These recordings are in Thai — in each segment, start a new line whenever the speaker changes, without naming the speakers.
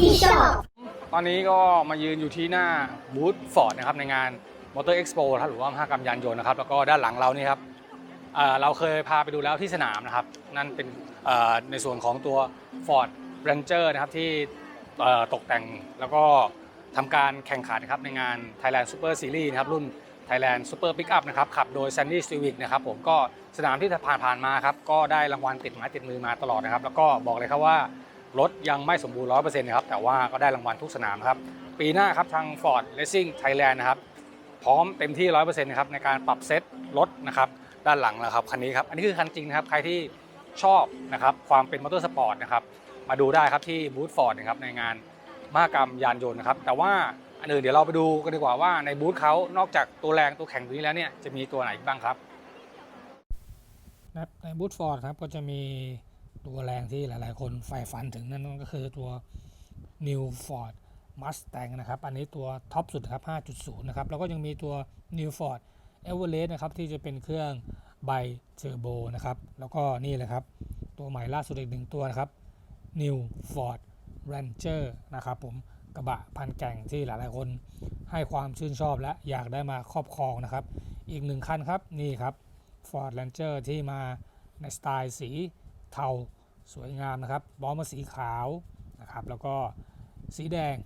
ที่ชอบ
ตอนนี้ก็มายืนอยู่ที่หน้าบูธฟอร์ดนะครับในงาน Motor Expo นะครับหรือว่ามหกรรมยานยนต์นะครับ แล้วก็ด้านหลังเรานี่ครับเราเคยพาไปดูแล้วที่สนามนะครับ นั่นเป็นในส่วนของตัว Ford Ranger นะครับที่ตกแต่งแล้วก็ทำการแข่งขันครับในงาน Thailand Super Series นะครับรุ่น Thailand Super Pickup นะครับขับโดย Sandy Civic นะครับผมก็สนามที่ผ่านผ่านมาครับก็ได้รางวัลติดไม้ติดมือมาตลอดนะครับ แล้วก็บอกเลยครับว่า รถยังไม่สมบูรณ์ร้อยเปอร์เซ็นต์นะครับแต่ว่าก็ได้รางวัลทุกสนามครับปีหน้าครับทาง Ford Racing Thailand นะครับพร้อมเต็มที่ร้อยเปอร์เซ็นต์นะครับในการปรับเซตรถนะครับด้านหลังนะครับคันนี้ครับอันนี้คือคันจริงนะครับใครที่ชอบนะครับความเป็นมอเตอร์สปอร์ตนะครับมาดูได้ครับที่บูธฟอร์ดนะครับในงานมหกรรมยานยนต์นะครับแต่ว่าอันอื่นเดี๋ยวเราไปดูกันดีกว่าว่าในบูธเขานอกจากตัวแรงตัวแข็งตัวนี้แล้วเนี่ยจะมีตัวไหนบ้างครับ
ในบูธฟอร์ดครับก็จะมี ตัวแรงที่หลายๆ คนใฝ่ฝันถึงนั่นก็คือตัว New Ford Mustang นะครับ อันนี้ตัวท็อปสุดครับ 5.0 นะครับ แล้วก็ยังมีตัว New Ford Everest นะครับ ที่จะเป็นเครื่องไบเทอร์โบนะครับ แล้วก็นี่เลยครับ ตัวใหม่ล่าสุดอีกหนึ่งตัวนะครับ New Ford Ranger นะครับผมกระบะพันแก่งที่หลายๆ คนให้ความชื่นชอบและอยากได้มาครอบครองนะครับ อีกหนึ่งคันครับ นี่ครับ Ford Ranger ที่มาในสไตล์สี เทาสวยงามนะครับบอมมาสีขาวนะครับแล้วก็สีแดง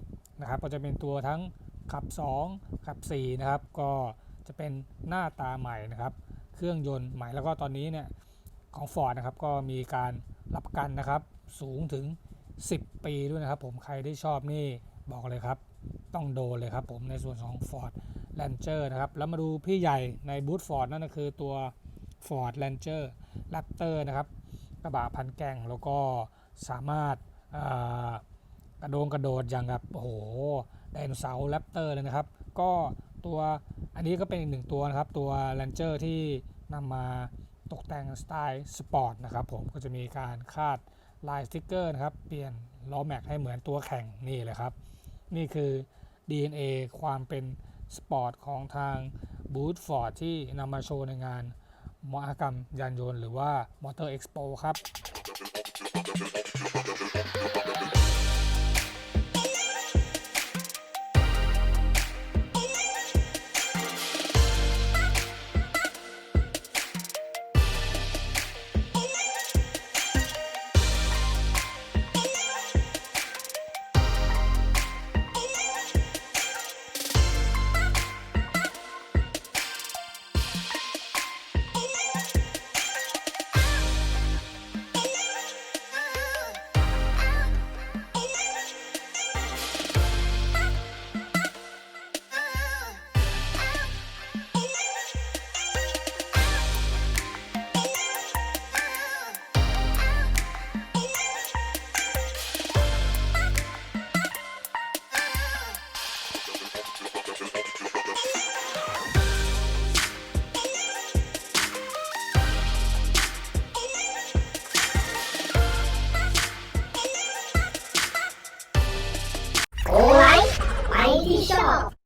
นะครับก็จะเป็นตัวทั้งขับ 2 ขับ4นะครับก็จะเป็นหน้าตาใหม่นะครับ เครื่องยนต์ใหม่แล้วก็ตอนนี้เนี่ยของ Ford นะครับก็มีการรับประกันนะครับสูงถึง 10 ปีด้วยนะครับ ผมใครที่ชอบนี่บอกเลยครับ ต้องโดนเลยครับผมในส่วนของ Ford Ranger นะครับ แล้วมาดูพี่ใหญ่ในบูธ Ford นั่นก็คือตัว Ford Ranger Raptor นะครับ กระบะพันแก่งแล้วก็สามารถกระโดงกระโดดอย่างกับโอ้โหไดโนเสาร์แรปเตอร์เลยนะครับ ก็ตัวอันนี้ก็เป็นอีกหนึ่งตัวนะครับ ตัว Ranger ที่นำมาตกแต่งสไตล์สปอร์ตนะครับผมก็จะมีการคาดลายสติ๊กเกอร์นะครับ เปลี่ยนล้อแม็กให้เหมือนตัวแข่งนี่เลยครับ นี่คือ DNA ความเป็นสปอร์ตของทางบูธฟอร์ดที่นำมาโชว์ในงาน มหกรรมยานยนต์หรือว่ามอเตอร์เอ็กซ์โปครับ